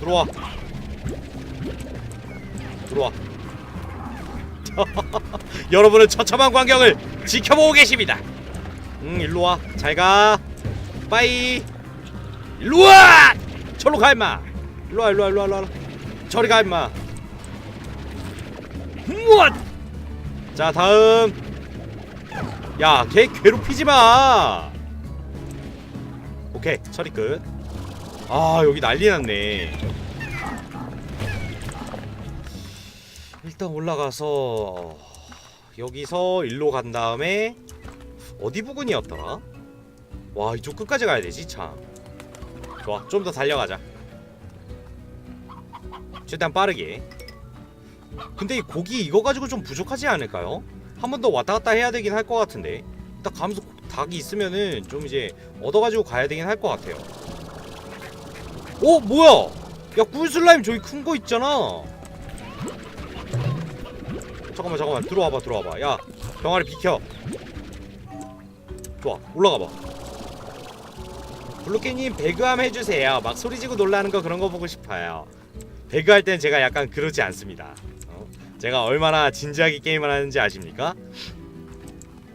들어와. 들어와. 여러분은 처참한 광경을 지켜보고 계십니다. 응 일로와. 잘가. 빠이. 일로와! 저로 가 임마. 일로와 일로와 일로와 일로와. 저리 가 임마. 무엇? 자 다음. 야걔 괴롭히지 마. 오케이 처리 끝 아 여기 난리 났네. 일단 올라가서 여기서 일로 간 다음에 어디 부근이었더라? 와 이쪽 끝까지 가야 되지 참. 좋아 좀 더 달려가자. 최대한 빠르게. 근데 이 고기 이거 가지고 좀 부족하지 않을까요? 한 번 더 왔다 갔다 해야 되긴 할 것 같은데. 딱 가면서 닭이 있으면은 좀 이제 얻어가지고 가야 되긴 할 것 같아요 어 뭐야? 야 꿀슬라임 저기 큰 거 있잖아. 잠깐만 잠깐만. 들어와봐 들어와봐. 야 병아리 비켜. 좋아 올라가봐. 블루케님 배그함 해주세요. 막 소리지고 놀라는 거 그런 거 보고 싶어요. 배그할 땐 제가 약간 그러지 않습니다. 어? 제가 얼마나 진지하게 게임을 하는지 아십니까?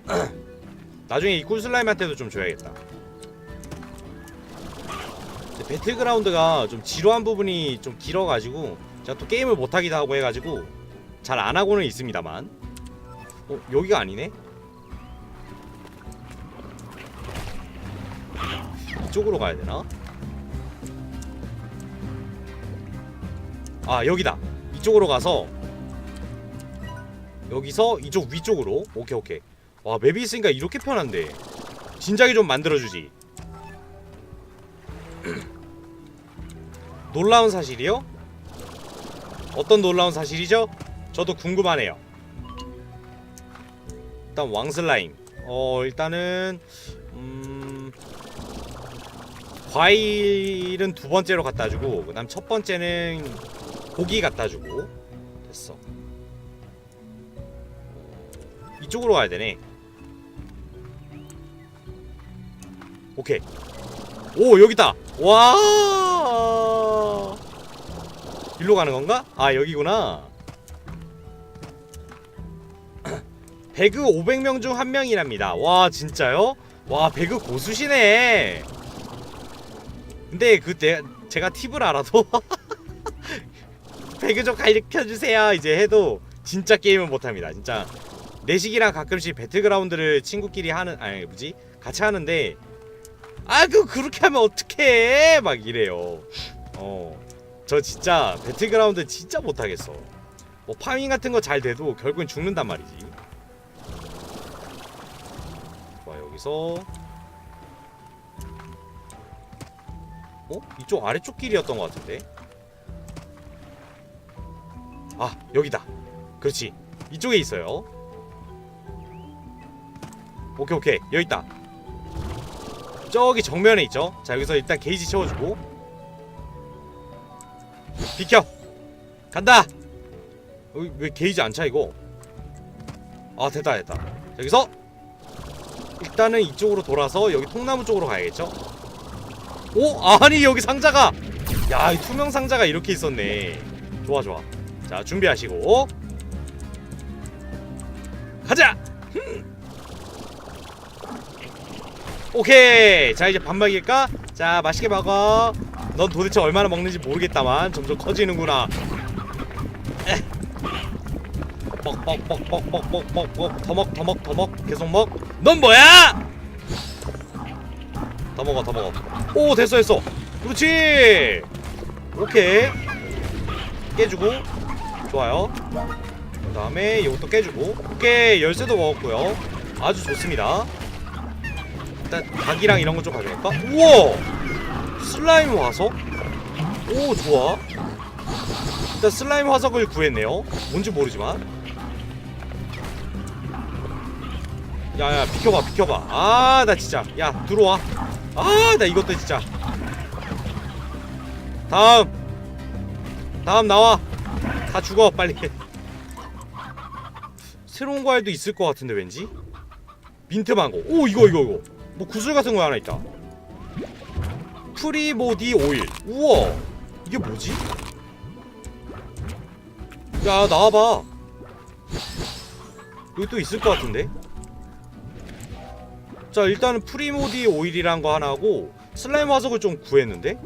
나중에 이 꿀슬라임한테도 좀 줘야겠다 배틀그라운드가 좀 지루한 부분이 좀 길어가지고 제가 또 게임을 못하기도 하고 해가지고 잘 안하고는 있습니다만. 어 여기가 아니네? 이쪽으로 가야 되나? 아 여기다. 이쪽으로 가서 여기서 이쪽 위쪽으로. 오케이 오케이. 와 맵이 있으니까 이렇게 편한데. 진작에 좀 만들어주지 놀라운 사실이요? 어떤 놀라운 사실이죠? 저도 궁금하네요. 일단 왕슬라임. 어 일단은 음 과일은 두 번째로 갖다 주고 그다음 첫 번째는 고기 갖다 주고. 됐어. 이쪽으로 가야 되네. 오케이. 오 여기다. 와 일로 가는 건가? 아 여기구나. 배그 500명 중 한 명이랍니다. 와 진짜요? 와 배그 고수시네. 근데 그때 제가 팁을 알아도 배그 좀 가르쳐주세요 이제 해도. 진짜 게임은 못합니다. 진짜 내식이랑 가끔씩 배틀그라운드를 친구끼리 하는 아니 뭐지? 같이 하는데 아 그 그렇게 하면 어떡해? 막 이래요. 어 저 진짜 배틀그라운드 진짜 못하겠어. 뭐 파밍 같은 거 잘 돼도 결국엔 죽는단 말이지. 좋아 여기서. 어? 이쪽 아래쪽 길이었던 것 같은데? 아 여기다. 그렇지. 이쪽에 있어요. 오케이 오케이. 여기 있다. 저기 정면에 있죠? 자 여기서 일단 게이지 채워주고 비켜. 간다. 어, 왜 게이지 안 차 이거? 아 됐다 됐다. 자, 여기서 일단은 이쪽으로 돌아서 여기 통나무 쪽으로 가야겠죠? 오 아니 여기 상자가. 야 이 투명 상자가 이렇게 있었네. 좋아 좋아. 자 준비하시고. 가자! 흠. 오케이. 자 이제 밥 먹일까? 자 맛있게 먹어 넌 도대체 얼마나 먹는지 모르겠다만 점점 커지는구나. 에. 뻑뻑뻑뻑뻑뻑뻑뻑 더먹 더먹 더먹. 계속 먹넌 뭐야? 더 먹어 더 먹어. 오 됐어 됐어. 그렇지. 오케이 깨주고. 좋아요. 그 다음에 이것도 깨주고. 오케이 열쇠도 먹었고요. 아주 좋습니다. 일단 닭이랑 이런 거 좀 가져갈까? 우와 슬라임 화석? 오 좋아. 일단 슬라임 화석을 구했네요. 뭔지 모르지만. 야야 비켜봐 비켜봐. 아 나 진짜. 야 들어와. 아 나 이것도 진짜. 다음. 다음 나와. 다 죽어 빨리. 새로운 과일도 있을 것 같은데 왠지? 민트 망고. 오 이거 이거 이거. 뭐 구슬 같은 거 하나 있다 프리모디 오일 우와 이게 뭐지? 야 나와봐 여기 또 있을 것 같은데? 자 일단은 프리모디 오일이란 거 하나 하고 슬라임 화석을 좀 구했는데?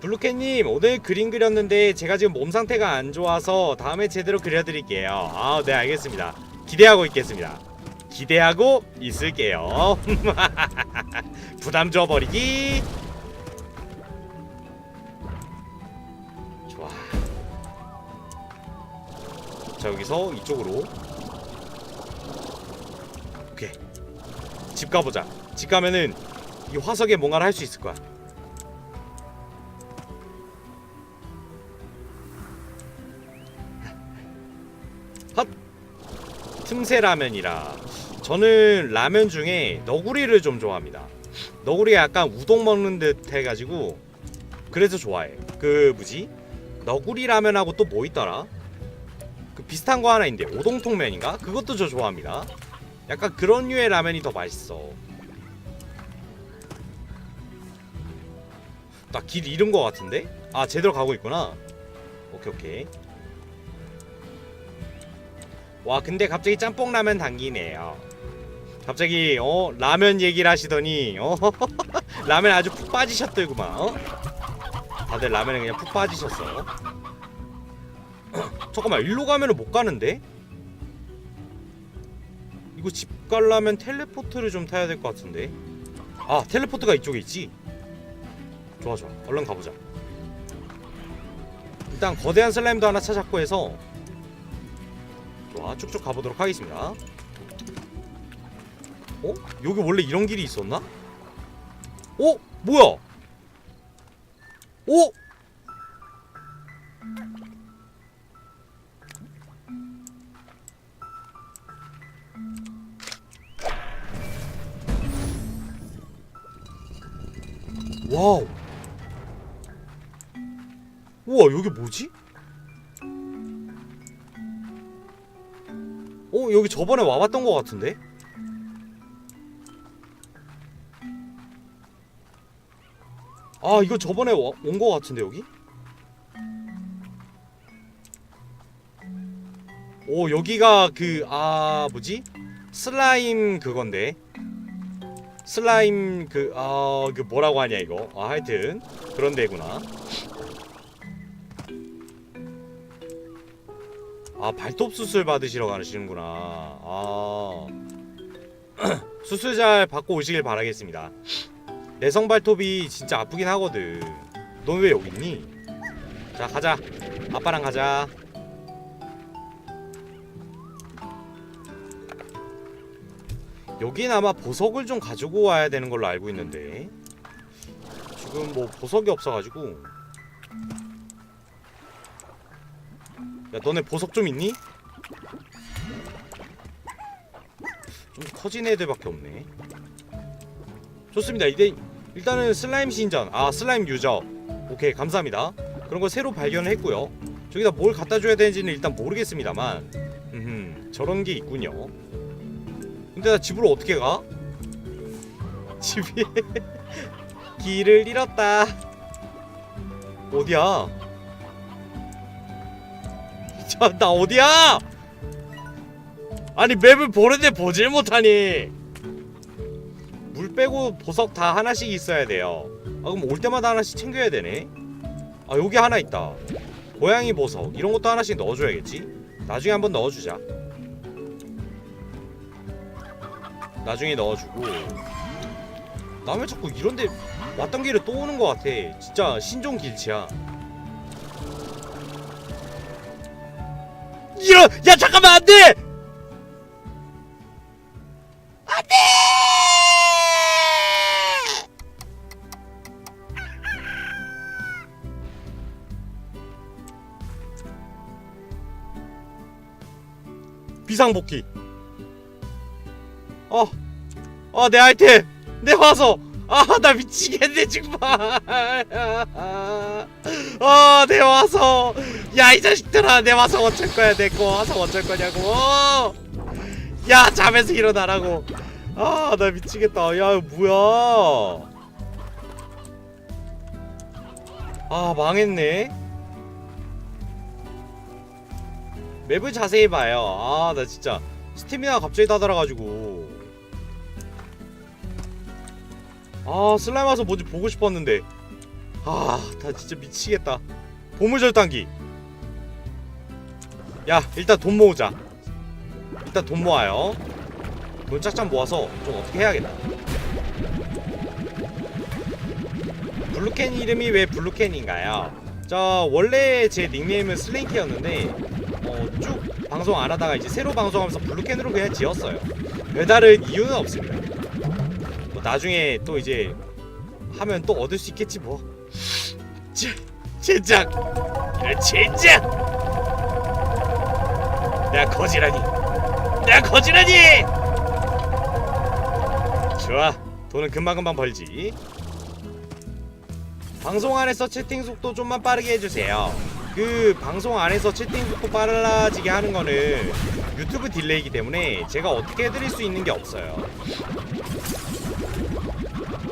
블루캣님 오늘 그림 그렸는데 제가 지금 몸 상태가 안 좋아서 다음에 제대로 그려드릴게요 아네 알겠습니다 기대하고 있겠습니다 기대하고 있을게요. 부담 줘버리기. 좋아. 자 여기서 이쪽으로. 오케이. 집 가보자. 집 가면은 이 화석에 뭔가를 할 수 있을 거야. 핫 틈새 라면이라 저는 라면 중에 너구리를 좀 좋아합니다. 너구리가 약간 우동 먹는 듯 해가지고 그래서 좋아해. 그 뭐지? 너구리 라면하고 또 뭐 있더라? 그 비슷한 거 하나 있는데 오동통면인가? 그것도 저 좋아합니다. 약간 그런 류의 라면이 더 맛있어. 나 길 잃은 거 같은데? 아 제대로 가고 있구나. 오케이 오케이. 와 근데 갑자기 짬뽕 라면 당기네요 갑자기 어 라면 얘기를 하시더니 어 라면 아주 푹 빠지셨더구만 어? 다들 라면에 그냥 푹 빠지셨어. 잠깐만 일로 가면은 못 가는데? 이거 집 가려면 텔레포트를 좀 타야 될 것 같은데? 아 텔레포트가 이쪽에 있지? 좋아 좋아. 얼른 가보자. 일단 거대한 슬라임도 하나 찾았고 해서 좋아 쭉쭉 가보도록 하겠습니다 어? 여기 원래 이런 길이 있었나? 어? 뭐야? 어? 와우 우와 여기 뭐지? 어 여기 저번에 와봤던 것 같은데? 아 이거 저번에 온것 같은데 여기? 오 여기가 그 아 뭐지? 슬라임 그건데. 슬라임 그 아 그 뭐라고 하냐 이거? 아 하여튼 그런 데구나. 아 발톱 수술 받으시러 가시는구나. 아. 수술 잘 받고 오시길 바라겠습니다 내성 발톱이 진짜 아프긴 하거든. 넌 왜 여기 있니? 자 가자. 아빠랑 가자. 여긴 아마 보석을 좀 가지고 와야 되는 걸로 알고 있는데. 지금 뭐 보석이 없어가지고. 야 너네 보석 좀 있니? 좀 커진 애들밖에 없네 좋습니다. 이제 일단은 슬라임 신전. 아 슬라임 유저. 오케이 감사합니다. 그런 거 새로 발견을 했고요. 저기다 뭘 갖다 줘야 되는지는 일단 모르겠습니다만. 음 저런 게 있군요. 근데 나 집으로 어떻게 가? 집이 길을 잃었다. 어디야? 자, 나 어디야? 아니 맵을 보는데 보질 못하니. 물 빼고 보석 다 하나씩 있어야 돼요. 아 그럼 올 때마다 하나씩 챙겨야 되네. 아 여기 하나 있다. 고양이 보석. 이런 것도 하나씩 넣어줘야겠지? 나중에 한번 넣어주자. 나중에 넣어주고. 나 왜 자꾸 이런데 왔던 길에 또 오는 것 같아. 진짜 신종 길치야. 야, 야 잠깐만 안돼 비상 복귀 어, 어, 내 아이템, 내 화석. 아, 나 미치겠네 정말. 아, 내 화석. 야, 이 자식들아, 내 화석 어쩔 거야, 내 거 화석 어쩔 거냐고. 야, 잠에서 일어나라고. 아, 나 미치겠다. 야, 뭐야? 아 망했네 맵을 자세히 봐요. 아 나 진짜 스태미나 갑자기 다 달아가지고. 아 슬라임 와서 뭔지 보고 싶었는데. 아나 진짜 미치겠다. 보물절단기. 야 일단 돈 모으자. 일단 돈 모아요. 돈 짝짝 모아서 좀 어떻게 해야겠다. 블루캔 이름이 왜 블루캔인가요? 저 원래 제 닉네임은 슬랭키였는데 어, 쭉 방송 안 하다가 이제 새로 방송하면서 블루캔으로 그냥 지었어요. 별다른 이유는 없습니다. 뭐 나중에 또 이제 하면 또 얻을 수 있겠지 뭐. 제, 젠장! 이런 젠장! 내가 거지라니! 내가 거지라니! 좋아, 돈은 금방금방 벌지. 방송 안에서 채팅 속도 좀만 빠르게 해주세요. 그 방송 안에서 채팅 속도 빨라지게 하는 거는 유튜브 딜레이기 때문에 제가 어떻게 해드릴 수 있는 게 없어요.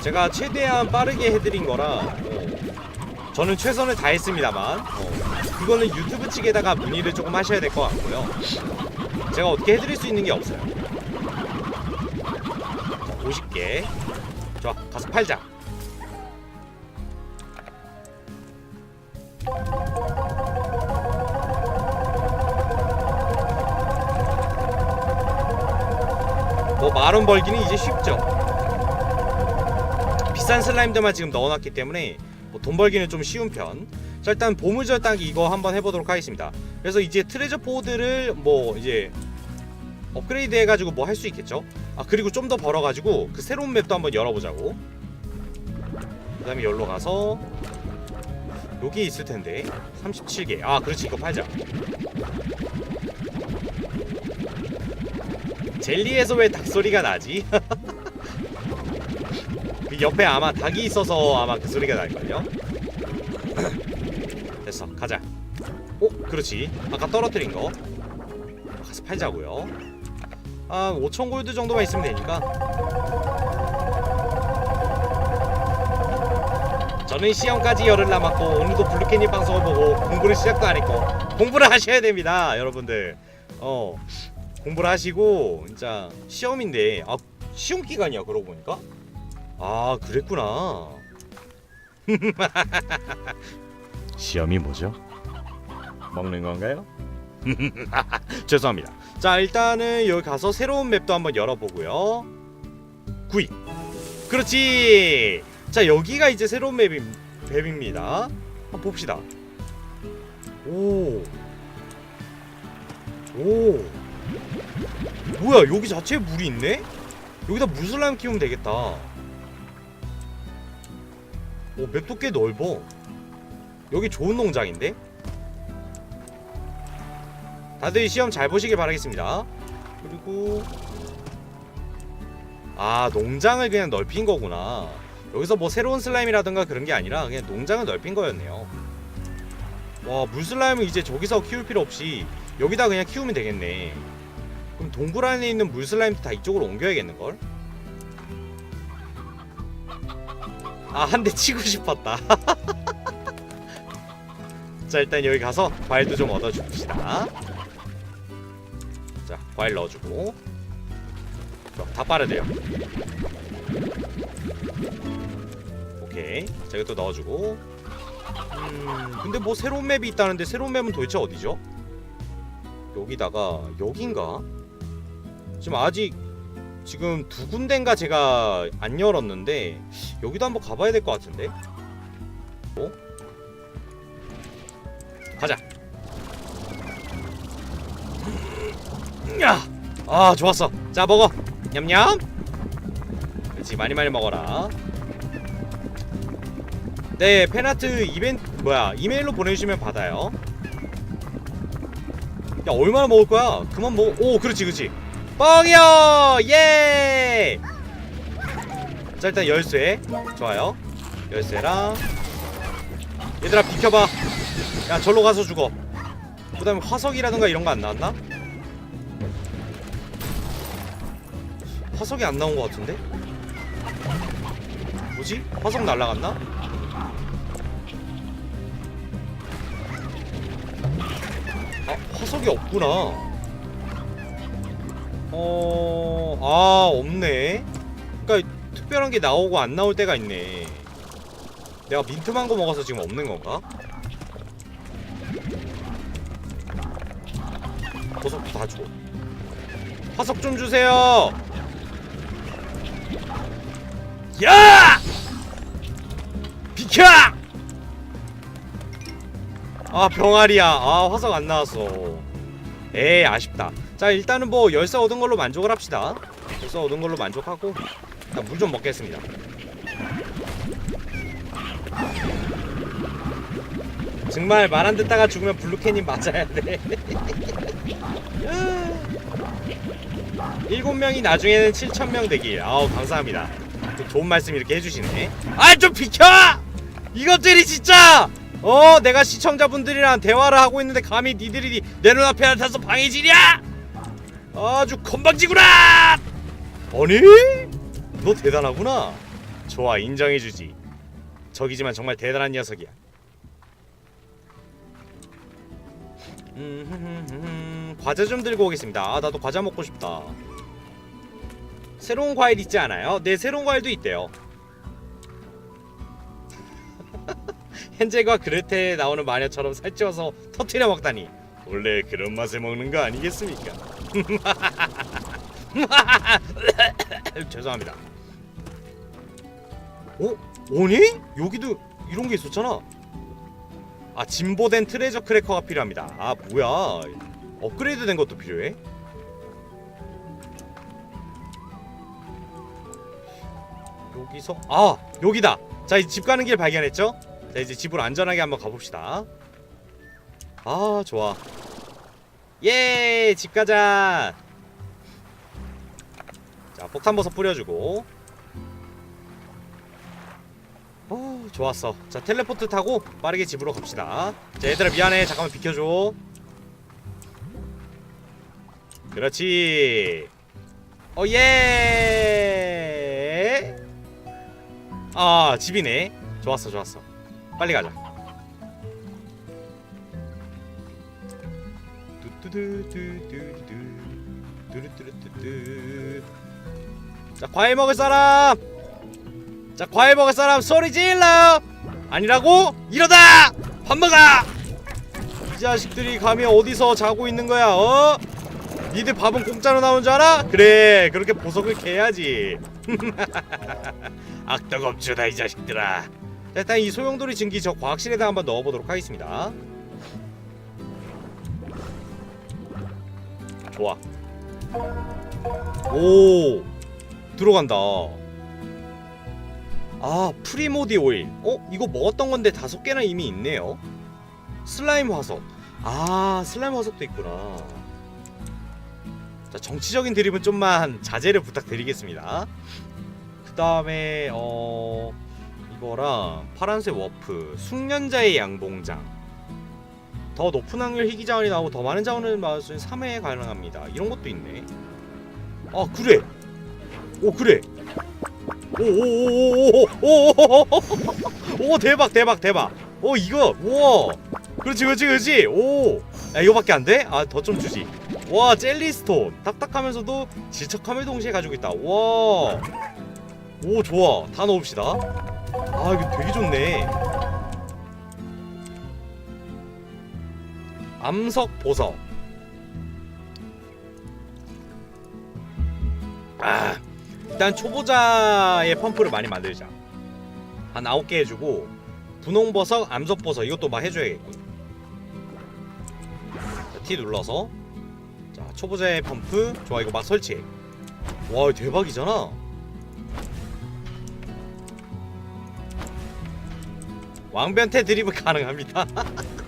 제가 최대한 빠르게 해드린 거라 어, 저는 최선을 다했습니다만 어, 그거는 유튜브 측에다가 문의를 조금 하셔야 될 것 같고요. 제가 어떻게 해드릴 수 있는 게 없어요. 50개. 좋아, 가서 팔자. 만원 벌기는 이제 쉽죠. 비싼 슬라임들만 지금 넣어놨기 때문에 뭐 돈 벌기는 좀 쉬운 편. 자 일단 보물절단기 이거 한번 해보도록 하겠습니다. 그래서 이제 트레저 포드를 뭐 이제 업그레이드 해가지고 뭐 할 수 있겠죠. 아 그리고 좀 더 벌어가지고 그 새로운 맵도 한번 열어보자고. 그 다음에 여기로 가서 여기 있을 텐데 37개. 아 그렇지 이거 팔자. 젤리에서 왜 닭 소리가 나지? 그 옆에 아마 닭이 있어서 아마 그 소리가 날걸요? 됐어 가자. 오 그렇지. 아까 떨어뜨린 거. 가서 팔자고요. 아 5천 골드 정도만 있으면 되니까. 저는 시험까지 열흘 남았고 오늘도 블루캐니 방송을 보고 공부를 시작도 안 했고 공부를 하셔야 됩니다 여러분들. 어 공부를 하시고 진짜 시험인데 아 시험 기간이야 그러고 보니까? 아 그랬구나. 시험이 뭐죠? 먹는 건가요? 죄송합니다. 자 일단은 여기 가서 새로운 맵도 한번 열어보고요. 구이 그렇지! 자 여기가 이제 새로운 맵임, 맵입니다. 한번 봅시다. 오. 오. 뭐야 여기 자체에 물이 있네? 여기다 무슬람 키우면 되겠다. 오 맵도 꽤 넓어. 여기 좋은 농장인데? 다들 시험 잘 보시길 바라겠습니다. 그리고 아 농장을 그냥 넓힌 거구나. 여기서 뭐 새로운 슬라임이라든가 그런 게 아니라 그냥 농장을 넓힌 거였네요. 와 물슬라임은 이제 저기서 키울 필요 없이 여기다 그냥 키우면 되겠네 동굴 안에 있는 물슬라임도 다 이쪽으로 옮겨야겠는걸? 아 한 대 치고 싶었다 자 일단 여기 가서 과일도 좀 얻어 줍시다 자 과일 넣어주고 다 빠르대요 오케이 자 이것도 넣어주고 음 근데 뭐 새로운 맵이 있다는데 새로운 맵은 도대체 어디죠? 여기다가 여긴가? 지금 아직 지금 두 군데인가 제가 안 열었는데 여기도 한번 가봐야 될 것 같은데? 어? 가자. 야! 아 좋았어. 자 먹어. 냠냠. 그렇지 많이 많이 먹어라. 네 팬아트 이벤트 뭐야 이메일로 보내주시면 받아요. 야 얼마나 먹을 거야? 그만 먹어. 오 그렇지 그렇지 뻥이요! 예! 자 일단 열쇠 좋아요 열쇠랑 얘들아 비켜봐 야 절로 가서 죽어 그 다음에 화석이라든가 이런 거 안 나왔나? 화석이 안 나온 것 같은데? 뭐지? 화석 날라갔나? 아 화석이 없구나 어... 아 없네 그니까 특별한 게 나오고 안 나올 때가 있네 내가 민트망고 먹어서 지금 없는 건가? 버섯도 다 줘. 화석 좀 주세요. 야! 비켜! 아 병아리야. 아 화석 안 나왔어. 에이 아쉽다. 자 일단은 뭐 열쇠 얻은 걸로 만족을 합시다. 열쇠 얻은 걸로 만족하고 일단 물 좀 먹겠습니다. 정말 말 안 듣다가 죽으면 블루캔이 맞아야 돼. 일곱 명이 나중에는 7천 명 되길. 아우 감사합니다. 또 좋은 말씀 이렇게 해주시네. 아 좀 비켜! 이것들이 진짜 어 내가 시청자분들이랑 대화를 하고 있는데 감히 니들이 내 눈앞에 나타서 방해질이야? 아주 건방지구나! 아니? 너 대단하구나. 좋아 인정해주지. 적이지만 정말 대단한 녀석이야. 음, 과자 좀 들고 오겠습니다. 아, 나도 과자 먹고 싶다. 새로운 과일 있지 않아요? 네, 새로운 과일도 있대요. 헨젤과 그레테에 나오는 마녀처럼 살찌워서 터트려 먹다니. 원래 그런 맛에 먹는 거 아니겠습니까? 죄송합니다. 어? 오니? 여기도 이런 게 있었잖아. 아 진보된 트레저 크래커가 필요합니다 아 뭐야 업그레이드 된 것도 필요해? 여기서 아 여기다 자 이제 집 가는 길 발견했죠? 자 이제 집으로 안전하게 한번 가봅시다 아 좋아 예 집 가자. 자 폭탄버섯 뿌려주고. 어 좋았어. 자 텔레포트 타고 빠르게 집으로 갑시다. 자 얘들아 미안해. 잠깐만 비켜줘. 그렇지. 어예. 아 집이네. 좋았어 좋았어. 빨리 가자 자 과일 먹을 사람 자 과일 먹을 사람 소리 질러 아니라고 이러다 밥 먹어 이 자식들이 감히 어디서 자고 있는 거야 어 니들 밥은 공짜로 나온 줄 알아 그래 그렇게 보석을 캐야지 악덕 업주다 이 자식들아 자, 일단 이 소용돌이 증기 저 과학실에다 한번 넣어보도록 하겠습니다 좋아. 오 들어간다. 아 프리모디 오일. 어? 이거 먹었던 건데 다섯 개나 이미 있네요. 슬라임 화석. 아 슬라임 화석도 있구나. 자 정치적인 드립은 좀만 자제를 부탁드리겠습니다. 그 다음에 어 이거랑 파란색 워프. 숙련자의 양봉장 더 높은 확률 희귀 자원이 나오고 더 많은 자원을 마을 수 있는 3회 가능합니다 이런 것도 있네 아 그래 오 그래 오오오오오오오오 대박 대박 대박 오 이거 우와 그렇지 그렇지 그렇지 오 야, 이거밖에 안 돼? 아 더 좀 주지 와 젤리스톤 딱딱하면서도 질척함을 동시에 가지고 있다 와 오 좋아 다 넣읍시다 아 이거 되게 좋네 암석 보석. 아 일단 초보자의 펌프를 많이 만들자. 한 9개 해주고 분홍버섯, 암석버섯 이것도 막 해줘야겠고 자, T 눌러서. 자 초보자의 펌프. 좋아 이거 막 설치해. 와 대박이잖아. 왕변태 드립은 가능합니다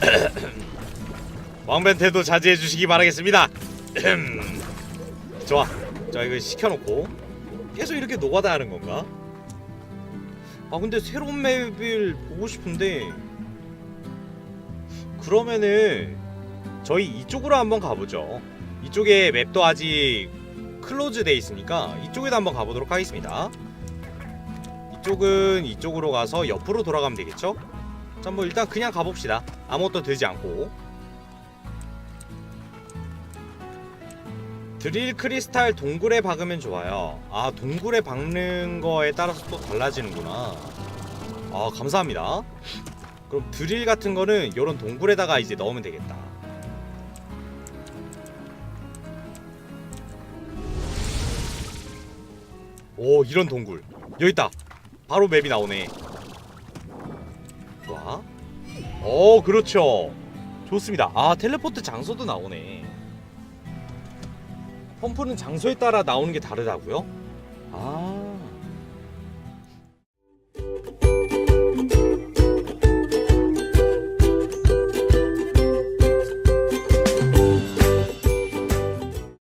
왕변태도 자제해 주시기 바라겠습니다 좋아 자 이거 시켜놓고 계속 이렇게 노가다 하는 건가? 아 근데 새로운 맵을 보고 싶은데 그러면은 저희 이쪽으로 한번 가보죠 이쪽에 맵도 아직 클로즈 돼 있으니까 이쪽에도 한번 가보도록 하겠습니다 이쪽은 이쪽으로 가서 옆으로 돌아가면 되겠죠? 자, 뭐 일단 그냥 가봅시다. 아무것도 되지 않고. 드릴 크리스탈 동굴에 박으면 좋아요. 아, 동굴에 박는 거에 따라서 또 달라지는구나. 아, 감사합니다. 그럼 드릴 같은 거는 이런 동굴에다가 이제 넣으면 되겠다. 오, 이런 동굴. 여기 있다. 바로 맵이 나오네. 오 그렇죠. 좋습니다. 아 텔레포트 장소도 나오네. 펌프는 장소에 따라 나오는 게 다르다고요? 아